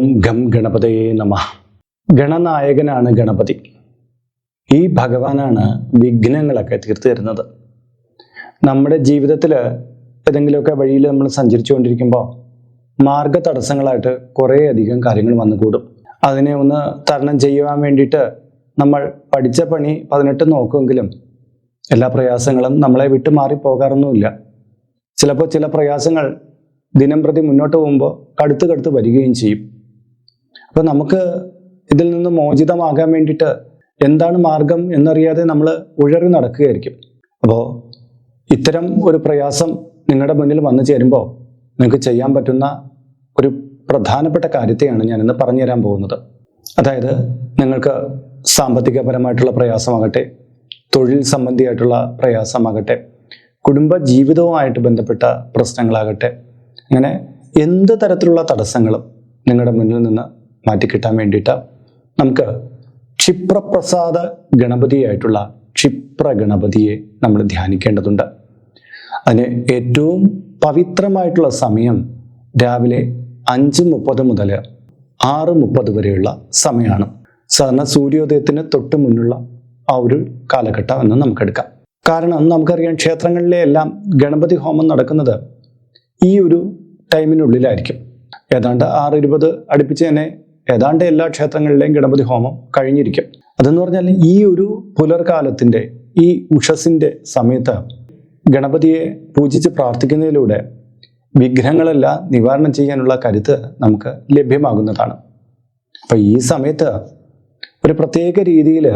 ഓം gum ഗണപതേ നമ. ഗണനായകനാണ് ഗണപതി. ഈ ഭഗവാനാണ് വിഘ്നങ്ങളൊക്കെ തീർത്തു തരുന്നത്. നമ്മുടെ ജീവിതത്തിൽ ഏതെങ്കിലുമൊക്കെ വഴിയിൽ നമ്മൾ സഞ്ചരിച്ചു കൊണ്ടിരിക്കുമ്പോൾ മാർഗ തടസ്സങ്ങളായിട്ട് കുറേയധികം കാര്യങ്ങൾ വന്നുകൂടും. അതിനെ ഒന്ന് തരണം ചെയ്യുവാൻ വേണ്ടിയിട്ട് നമ്മൾ പഠിച്ച പണി പതിനെട്ട് നോക്കുമെങ്കിലും എല്ലാ പ്രയാസങ്ങളും നമ്മളെ വിട്ടു മാറി പോകാറൊന്നുമില്ല ചിലപ്പോൾ ചില പ്രയാസങ്ങൾ ദിനം പ്രതി മുന്നോട്ട് പോകുമ്പോൾ കടുത്തു കടുത്ത് വരികയും ചെയ്യും. അപ്പോൾ നമുക്ക് ഇതിൽ നിന്ന് മോചിതമാകാൻ വേണ്ടിയിട്ട് എന്താണ് മാർഗം എന്നറിയാതെ നമ്മൾ ഉഴറി നടക്കുകയായിരിക്കും. അപ്പോൾ ഇത്തരം ഒരു പ്രയാസം നിങ്ങളുടെ മുന്നിൽ വന്നു ചേരുമ്പോൾ നിങ്ങൾക്ക് ചെയ്യാൻ പറ്റുന്ന ഒരു പ്രധാനപ്പെട്ട കാര്യത്തെയാണ് ഞാൻ ഇന്ന് പറഞ്ഞു തരാൻ പോകുന്നത്. അതായത് നിങ്ങൾക്ക് സാമ്പത്തികപരമായിട്ടുള്ള പ്രയാസമാകട്ടെ തൊഴിൽ സംബന്ധിയായിട്ടുള്ള പ്രയാസമാകട്ടെ കുടുംബ ജീവിതവുമായിട്ട് ബന്ധപ്പെട്ട പ്രശ്നങ്ങളാകട്ടെ അങ്ങനെ എന്ത് തരത്തിലുള്ള തടസ്സങ്ങളും നിങ്ങളുടെ മുന്നിൽ നിന്ന് മാറ്റിക്കിട്ടാൻ വേണ്ടിയിട്ട് നമുക്ക് ക്ഷിപ്രപ്രസാദ ഗണപതിയായിട്ടുള്ള ക്ഷിപ്ര ഗണപതിയെ നമ്മൾ ധ്യാനിക്കേണ്ടതുണ്ട്. അതിന് ഏറ്റവും പവിത്രമായിട്ടുള്ള സമയം രാവിലെ അഞ്ച് മുപ്പത് മുതൽ ആറ് മുപ്പത് വരെയുള്ള സമയമാണ്. സാധാരണ സൂര്യോദയത്തിന് തൊട്ട് മുന്നുള്ള ആ ഒരു കാലഘട്ടം എന്ന് നമുക്കെടുക്കാം. കാരണം നമുക്കറിയാം ക്ഷേത്രങ്ങളിലെ എല്ലാം ഗണപതി ഹോമം നടക്കുന്നത് ഈ ഒരു ടൈമിനുള്ളിലായിരിക്കും. ഏതാണ്ട് ആറ് ഇരുപത് അടുപ്പിച്ച് തന്നെ ഏതാണ്ട് എല്ലാ ക്ഷേത്രങ്ങളിലെയും ഗണപതി ഹോമം കഴിഞ്ഞിരിക്കും. അതെന്ന് പറഞ്ഞാൽ ഈ ഒരു പുലർകാലത്തിന്റെ ഈ ഉഷസിന്റെ സമയത്ത് ഗണപതിയെ പൂജിച്ച് പ്രാർത്ഥിക്കുന്നതിലൂടെ വിഗ്രഹങ്ങളെല്ലാം നിവാരണം ചെയ്യാനുള്ള കരുത്ത് നമുക്ക് ലഭ്യമാകുന്നതാണ്. അപ്പം ഈ സമയത്ത് ഒരു പ്രത്യേക രീതിയിൽ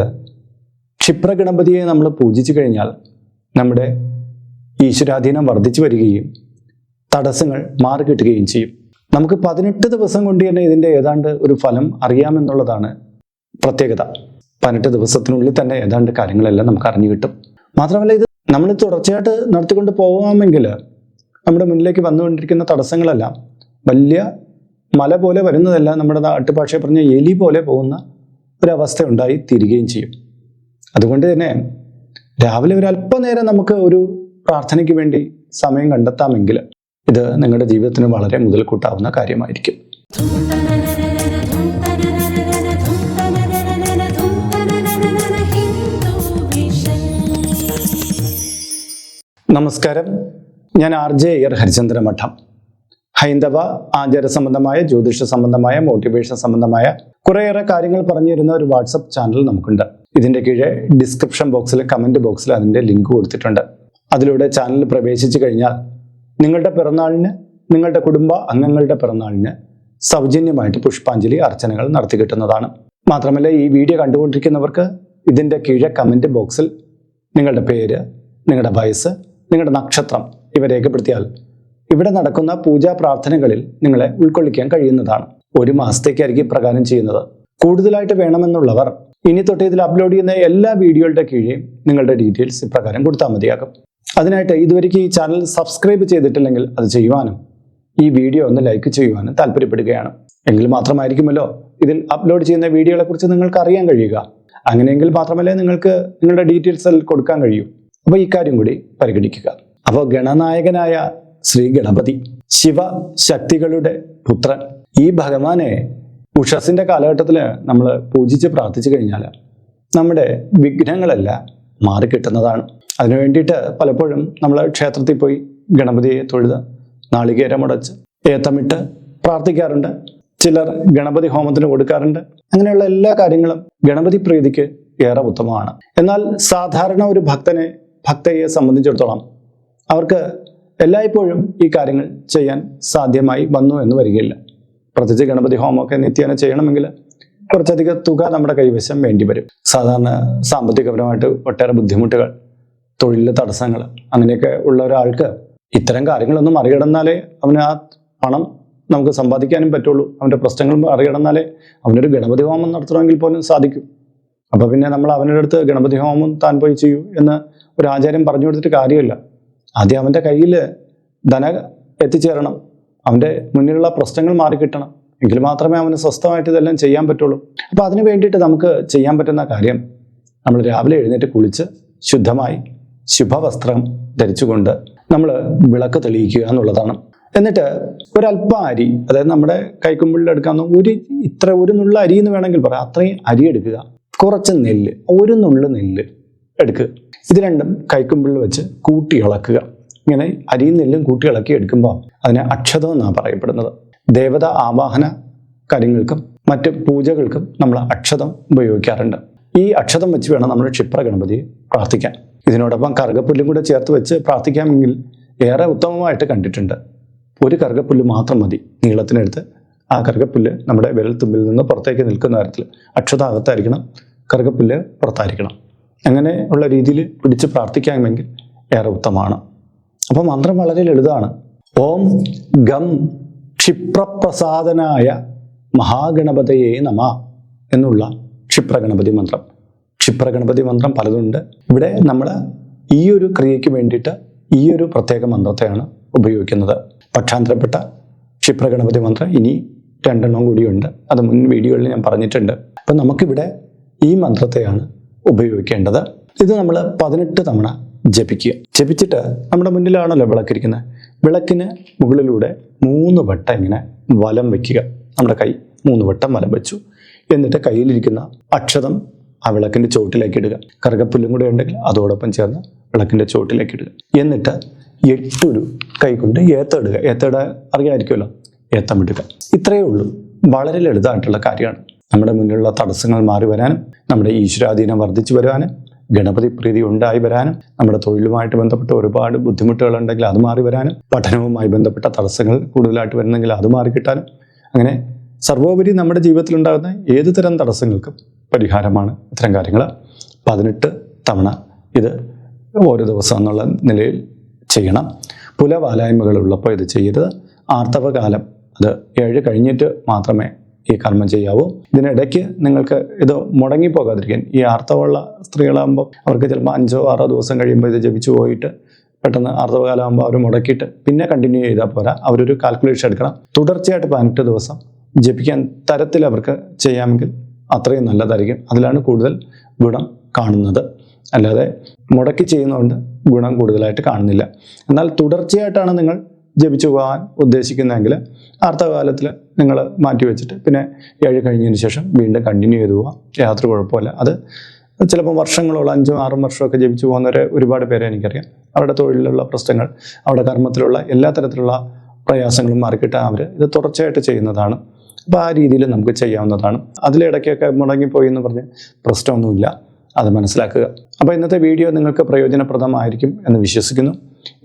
ക്ഷിപ്ര ഗണപതിയെ നമ്മൾ പൂജിച്ചു കഴിഞ്ഞാൽ നമ്മുടെ ഈശ്വരാധീനം വർദ്ധിച്ചു വരികയും തടസ്സങ്ങൾ മാറിക്കിട്ടുകയും ചെയ്യും. നമുക്ക് പതിനെട്ട് ദിവസം കൊണ്ട് തന്നെ ഇതിന്റെ ഏതാണ്ട് ഒരു ഫലം അറിയാമെന്നുള്ളതാണ് പ്രത്യേകത. പതിനെട്ട് ദിവസത്തിനുള്ളിൽ തന്നെ ഏതാണ്ട് കാര്യങ്ങളെല്ലാം നമുക്ക് അറിഞ്ഞു കിട്ടും. മാത്രമല്ല ഇത് നമ്മൾ തുടർച്ചയായിട്ട് നടത്തിക്കൊണ്ട് പോകാമെങ്കിൽ നമ്മുടെ മുന്നിലേക്ക് വന്നുകൊണ്ടിരിക്കുന്ന തടസ്സങ്ങളെല്ലാം വലിയ മല പോലെ വരുന്നതല്ല നമ്മുടെ നാട്ടുഭാഷയെ പറഞ്ഞ എലി പോലെ പോകുന്ന ഒരവസ്ഥ ഉണ്ടായി തീരുകയും ചെയ്യും. അതുകൊണ്ട് തന്നെ രാവിലെ ഒരു അല്പനേരം നമുക്ക് ഒരു പ്രാർത്ഥനയ്ക്ക് വേണ്ടി സമയം കണ്ടെത്താമെങ്കിൽ ഇത് നിങ്ങളുടെ ജീവിതത്തിന് വളരെ മുതൽക്കൂട്ടാവുന്ന കാര്യമായിരിക്കും. നമസ്കാരം. ഞാൻ ആർ ജെ അയ്യർ ഹരിചന്ദ്ര മഠം. ഹൈന്ദവ ആചാര സംബന്ധമായ ജ്യോതിഷ സംബന്ധമായ മോട്ടിവേഷൻ സംബന്ധമായ കുറേയേറെ കാര്യങ്ങൾ പറഞ്ഞു തരുന്ന ഒരു വാട്സപ്പ് ചാനൽ നമുക്കുണ്ട്. ഇതിന്റെ കീഴെ ഡിസ്ക്രിപ്ഷൻ ബോക്സിൽ കമന്റ് ബോക്സിൽ അതിന്റെ ലിങ്ക് കൊടുത്തിട്ടുണ്ട്. അതിലൂടെ ചാനൽ പ്രവേശിച്ചു കഴിഞ്ഞാൽ നിങ്ങളുടെ പിറന്നാളിന് നിങ്ങളുടെ കുടുംബ അംഗങ്ങളുടെ പിറന്നാളിന് സൗജന്യമായിട്ട് പുഷ്പാഞ്ജലി അർച്ചനകൾ നടത്തി കിട്ടുന്നതാണ്. മാത്രമല്ല ഈ വീഡിയോ കണ്ടുകൊണ്ടിരിക്കുന്നവർക്ക് ഇതിന്റെ കീഴെ കമന്റ് ബോക്സിൽ നിങ്ങളുടെ പേര് നിങ്ങളുടെ വയസ്സ് നിങ്ങളുടെ നക്ഷത്രം ഇവ രേഖപ്പെടുത്തിയാൽ ഇവിടെ നടക്കുന്ന പൂജാ പ്രാർത്ഥനകളിൽ നിങ്ങളെ ഉൾക്കൊള്ളിക്കാൻ കഴിയുന്നതാണ്. ഒരു മാസത്തേക്കായിരിക്കും പ്രകാരം ചെയ്യുന്നത്. കൂടുതലായിട്ട് വേണമെന്നുള്ളവർ ഇനി തൊട്ട് ഇതിൽ അപ്ലോഡ് ചെയ്യുന്ന എല്ലാ വീഡിയോകളുടെ കീഴെയും നിങ്ങളുടെ ഡീറ്റെയിൽസ് ഇപ്രകാരം കൊടുത്താൽ മതിയാകും. അതിനായിട്ട് ഇതുവരെയ്ക്ക് ഈ ചാനൽ സബ്സ്ക്രൈബ് ചെയ്തിട്ടില്ലെങ്കിൽ അത് ചെയ്യുവാനും ഈ വീഡിയോ ഒന്ന് ലൈക്ക് ചെയ്യുവാനും താല്പര്യപ്പെടുകയാണ്. എങ്കിൽ മാത്രമായിരിക്കുമല്ലോ ഇതിൽ അപ്ലോഡ് ചെയ്യുന്ന വീഡിയോകളെ കുറിച്ച് നിങ്ങൾക്ക് അറിയാൻ കഴിയുക. അങ്ങനെയെങ്കിൽ മാത്രമല്ലേ നിങ്ങൾക്ക് നിങ്ങളുടെ ഡീറ്റെയിൽസ് കൊടുക്കാൻ കഴിയൂ. അപ്പോൾ ഇക്കാര്യം കൂടി പരിഗണിക്കുക. അപ്പോൾ ഗണനായകനായ ശ്രീ ഗണപതി ശിവശക്തികളുടെ പുത്രൻ ഈ ഭഗവാനെ ഉഷസിന്റെ കാലഘട്ടത്തിൽ നമ്മൾ പൂജിച്ച് പ്രാർത്ഥിച്ചു കഴിഞ്ഞാൽ നമ്മുടെ വിഘ്നങ്ങളെല്ലാം മാറിക്കിട്ടുന്നതാണ്. അതിനു വേണ്ടിയിട്ട് പലപ്പോഴും നമ്മൾ ക്ഷേത്രത്തിൽ പോയി ഗണപതിയെ തൊഴുത് നാളികേരം മുടച്ച് ഏത്തമിട്ട് പ്രാർത്ഥിക്കാറുണ്ട്. ചിലർ ഗണപതി ഹോമത്തിന് കൊടുക്കാറുണ്ട്. അങ്ങനെയുള്ള എല്ലാ കാര്യങ്ങളും ഗണപതി പ്രീതിക്ക് ഏറെ ഉത്തമമാണ്. എന്നാൽ സാധാരണ ഒരു ഭക്തനെ ഭക്തയെ സംബന്ധിച്ചിടത്തോളം അവർക്ക് എല്ലായ്പ്പോഴും ഈ കാര്യങ്ങൾ ചെയ്യാൻ സാധ്യമായി വന്നു എന്ന് വരികയില്ല. പ്രത്യേകിച്ച് ഗണപതി ഹോമമൊക്കെ നിത്യേന ചെയ്യണമെങ്കിൽ കുറച്ചധികം തുക നമ്മുടെ കൈവശം വേണ്ടി വരും സാധാരണ സാമ്പത്തികപരമായിട്ട് ഒട്ടേറെ ബുദ്ധിമുട്ടുകൾ തൊഴിലിലെ തടസ്സങ്ങൾ അങ്ങനെയൊക്കെ ഉള്ള ഒരാൾക്ക് ഇത്തരം കാര്യങ്ങളൊന്നും മറികടന്നാലേ അവന് ആ പണം നമുക്ക് സമ്പാദിക്കാനും പറ്റുള്ളൂ. അവന്റെ പ്രശ്നങ്ങൾ മറികടന്നാലേ അവനൊരു ഗണപതി ഹോമം നടത്തണമെങ്കിൽ പോലും സാധിക്കും. അപ്പോൾ പിന്നെ നമ്മൾ അവന്റെ അടുത്ത് ഗണപതി ഹോമം താൻ പോയി ചെയ്യൂ എന്ന് ഒരു ആചാര്യം പറഞ്ഞു കൊടുത്തിട്ട് കാര്യമില്ല. ആദ്യം അവന്റെ കയ്യിൽ ധന എത്തിച്ചേരണം. അവന്റെ മുന്നിലുള്ള പ്രശ്നങ്ങൾ മാറിക്കിട്ടണം എങ്കിൽ മാത്രമേ അവന് സ്വസ്ഥമായിട്ട് ഇതെല്ലാം ചെയ്യാൻ പറ്റുള്ളൂ. അപ്പോൾ അതിന് വേണ്ടിയിട്ട് നമുക്ക് ചെയ്യാൻ പറ്റുന്ന കാര്യം നമ്മൾ രാവിലെ എഴുന്നേറ്റ് കുളിച്ച് ശുദ്ധമായി ശുഭവസ്ത്രം ധരിച്ചുകൊണ്ട് നമ്മൾ വിളക്ക് തെളിയിക്കുക എന്നുള്ളതാണ്. എന്നിട്ട് ഒരല്പം അരി അതായത് നമ്മുടെ കൈക്കുമ്പിളിൽ എടുക്കാവുന്ന ഒരു ഇത്ര ഒരു നുള്ള അരി എന്ന് വേണമെങ്കിൽ പറയാം. അത്രയും അരി എടുക്കുക. കുറച്ച് നെല്ല് ഒരു നുള്ളു നെല്ല് എടുക്കുക. ഇത് രണ്ടും കൈക്കുമ്പിളിൽ വെച്ച് കൂട്ടി ഇളക്കുക. ഇങ്ങനെ അരിയും നെല്ലും കൂട്ടി ഇളക്കി എടുക്കുമ്പോൾ അതിനെ അക്ഷതം എന്നാണ് പറയപ്പെടുന്നത്. ദേവത ആവാഹന കാര്യങ്ങൾക്കും മറ്റ് പൂജകൾക്കും നമ്മൾ അക്ഷതം ഉപയോഗിക്കാറുണ്ട്. ഈ അക്ഷതം വെച്ച് വേണം നമ്മൾ ക്ഷിപ്ര ഗണപതിയെ പ്രാർത്ഥിക്കാൻ. ഇതിനോടൊപ്പം കറുകപ്പുല്ലും കൂടെ ചേർത്ത് വെച്ച് പ്രാർത്ഥിക്കാമെങ്കിൽ ഏറെ ഉത്തമമായിട്ട് കണ്ടിട്ടുണ്ട്. ഒരു കറുകപ്പുല്ല് മാത്രം മതി. നീളത്തിനെടുത്ത് ആ കറുകപ്പുല്ല് നമ്മുടെ വിരൽ തുമ്പിൽ നിന്ന് പുറത്തേക്ക് നിൽക്കുന്ന തരത്തിൽ അക്ഷത അകത്തായിരിക്കണം കറുകപ്പുല്ല് പുറത്തായിരിക്കണം. അങ്ങനെ ഉള്ള രീതിയിൽ പിടിച്ച് പ്രാർത്ഥിക്കാമെങ്കിൽ ഏറെ ഉത്തമമാണ്. അപ്പോൾ മന്ത്രം വളരെ ലളിതമാണ്. ഓം ഗം ക്ഷിപ്രപ്രസാദനായ മഹാഗണപതയെ നമ എന്നുള്ള ക്ഷിപ്രഗണപതി മന്ത്രം. ക്ഷിപ്രഗണപതി മന്ത്രം പലതുണ്ട്. ഇവിടെ നമ്മൾ ഈ ഒരു ക്രിയയ്ക്ക് വേണ്ടിയിട്ട് ഈ ഒരു പ്രത്യേക മന്ത്രത്തെയാണ് ഉപയോഗിക്കുന്നത്. പക്ഷാന്തരപ്പെട്ട ക്ഷിപ്രഗണപതി മന്ത്രം ഇനി രണ്ടെണ്ണം കൂടിയുണ്ട്. അത് മുൻ വീഡിയോയിൽ ഞാൻ പറഞ്ഞിട്ടുണ്ട്. അപ്പം നമുക്കിവിടെ ഈ മന്ത്രത്തെയാണ് ഉപയോഗിക്കേണ്ടത്. ഇത് നമ്മൾ പതിനെട്ട് തവണ ജപിക്കുക. ജപിച്ചിട്ട് നമ്മുടെ മുന്നിലാണല്ലോ വിളക്കിരിക്കുന്നത്. വിളക്കിന് മുകളിലൂടെ മൂന്ന് വട്ടം ഇങ്ങനെ വലം വയ്ക്കുക. നമ്മുടെ കൈ മൂന്ന് വട്ടം വലം വെച്ചു. എന്നിട്ട് കയ്യിലിരിക്കുന്ന അക്ഷതം ആ വിളക്കിന്റെ ചുവട്ടിലേക്ക് ഇടുക. കറുകപ്പുല്ലും കൂടെ ഉണ്ടെങ്കിൽ അതോടൊപ്പം ചേർന്ന് വിളക്കിന്റെ ചുവട്ടിലേക്ക് ഇടുക. എന്നിട്ട് എട്ടൊരു കൈകൊണ്ട് ഏത്തമിടുക ഏത്തയുടെ അറിയാമായിരിക്കുമല്ലോ? ഏത്തം ഇടുക. ഇത്രയേ ഉള്ളൂ. വളരെ ലളിതമായിട്ടുള്ള കാര്യമാണ്. നമ്മുടെ മുന്നിലുള്ള തടസ്സങ്ങൾ മാറി വരാനും നമ്മുടെ ഈശ്വരാധീനം വർദ്ധിച്ചു വരാനും ഗണപതി പ്രീതി ഉണ്ടായി വരാനും നമ്മുടെ തൊഴിലുമായിട്ട് ബന്ധപ്പെട്ട ഒരുപാട് ബുദ്ധിമുട്ടുകൾ ഉണ്ടെങ്കിൽ അത് മാറി വരാനും പഠനവുമായി ബന്ധപ്പെട്ട തടസ്സങ്ങൾ കൂടുതലായിട്ട് വരുന്നെങ്കിൽ അത് മാറി കിട്ടാനും അങ്ങനെ സർവോപരി നമ്മുടെ ജീവിതത്തിലുണ്ടാകുന്ന ഉണ്ടാകുന്ന ഏത് തരം തടസ്സങ്ങൾക്കും പരിഹാരമാണ്. ഇത്തരം കാര്യങ്ങൾ പതിനെട്ട് തവണ ഇത് ഓരോ ദിവസം എന്നുള്ള നിലയിൽ ചെയ്യണം. പുലവാലായ്മകളുള്ളപ്പോൾ ഇത് ചെയ്യരുത്. ആർത്തവകാലം അത് ഏഴ് കഴിഞ്ഞിട്ട് മാത്രമേ ഈ കർമ്മം ചെയ്യാവൂ. ഇതിനിടയ്ക്ക് നിങ്ങൾക്ക് ഇത് മുടങ്ങിപ്പോകാതിരിക്കാൻ ഈ ആർത്തവമുള്ള സ്ത്രീകളാകുമ്പോൾ അവർക്ക് ചിലപ്പോൾ അഞ്ചോ ആറോ ദിവസം കഴിയുമ്പോൾ ഇത് ജപിച്ചു പോയിട്ട് പെട്ടെന്ന് ആർത്തവകാലമാകുമ്പോൾ അവർ മുടക്കിയിട്ട് പിന്നെ കണ്ടിന്യൂ ചെയ്താൽ പോരാ. അവരൊരു കാൽക്കുലേഷൻ എടുക്കണം. തുടർച്ചയായിട്ട് പതിനെട്ട് ദിവസം ജപിക്കാൻ തരത്തിൽ അവർക്ക് ചെയ്യാമെങ്കിൽ അത്രയും നല്ലതായിരിക്കും. അതിലാണ് കൂടുതൽ ഗുണം കാണുന്നത്. അല്ലാതെ മുടക്കി ചെയ്യുന്നതുകൊണ്ട് ഗുണം കൂടുതലായിട്ട് കാണുന്നില്ല. എന്നാൽ തുടർച്ചയായിട്ടാണ് നിങ്ങൾ ജപിച്ചു പോകാൻ ഉദ്ദേശിക്കുന്നതെങ്കിൽ അർത്ഥകാലത്തിൽ നിങ്ങൾ മാറ്റി വെച്ചിട്ട് പിന്നെ ഏഴ് കഴിഞ്ഞതിന് ശേഷം വീണ്ടും കണ്ടിന്യൂ ചെയ്തു പോകാം യാതൊരു കുഴപ്പമില്ല അത് ചിലപ്പോൾ വർഷങ്ങളോളം അഞ്ചും ആറും വർഷമൊക്കെ ജപിച്ചു പോകുന്നവരെ ഒരുപാട് പേരെ എനിക്കറിയാം. അവരുടെ തൊഴിലിലുള്ള പ്രശ്നങ്ങൾ അവരുടെ കർമ്മത്തിലുള്ള എല്ലാ തരത്തിലുള്ള പ്രയാസങ്ങളും മാറിക്കിട്ടാൻ അവർ ഇത് തുടർച്ചയായിട്ട് ചെയ്യുന്നതാണ്. അപ്പോൾ ആ രീതിയിൽ നമുക്ക് ചെയ്യാവുന്നതാണ്. അതിലിടയ്ക്കൊക്കെ മുടങ്ങിപ്പോയി എന്ന് പറഞ്ഞ് പ്രശ്നമൊന്നുമില്ല. അത് മനസ്സിലാക്കുക. അപ്പോൾ ഇന്നത്തെ വീഡിയോ നിങ്ങൾക്ക് പ്രയോജനപ്രദമായിരിക്കും എന്ന് വിശ്വസിക്കുന്നു.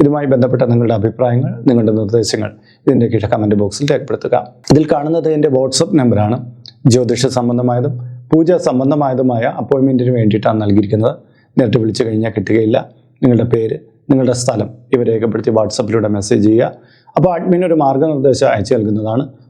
ഇതുമായി ബന്ധപ്പെട്ട നിങ്ങളുടെ അഭിപ്രായങ്ങൾ നിങ്ങളുടെ നിർദ്ദേശങ്ങൾ ഇതിന്റെ കീഴ കമന്റ് ബോക്സിൽ രേഖപ്പെടുത്തുക. ഇതിൽ കാണുന്നത് എന്റെ വാട്സപ്പ് നമ്പറാണ് ജ്യോതിഷ സംബന്ധമായതും പൂജ സംബന്ധമായതുമായ അപ്പോയിൻമെന്റിന് വേണ്ടിയിട്ടാണ് നൽകിയിരിക്കുന്നത്. നേരിട്ട് വിളിച്ചു കഴിഞ്ഞാൽ കിട്ടുകയില്ല. നിങ്ങളുടെ പേര് നിങ്ങളുടെ സ്ഥലം ഇവ രേഖപ്പെടുത്തി വാട്സപ്പിലൂടെ മെസ്സേജ് ചെയ്യുക. അപ്പോൾ അഡ്മിൻ ഒരു മാർഗനിർദ്ദേശം അയച്ചു നൽകുന്നതാണ്.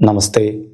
നമസ്തേ.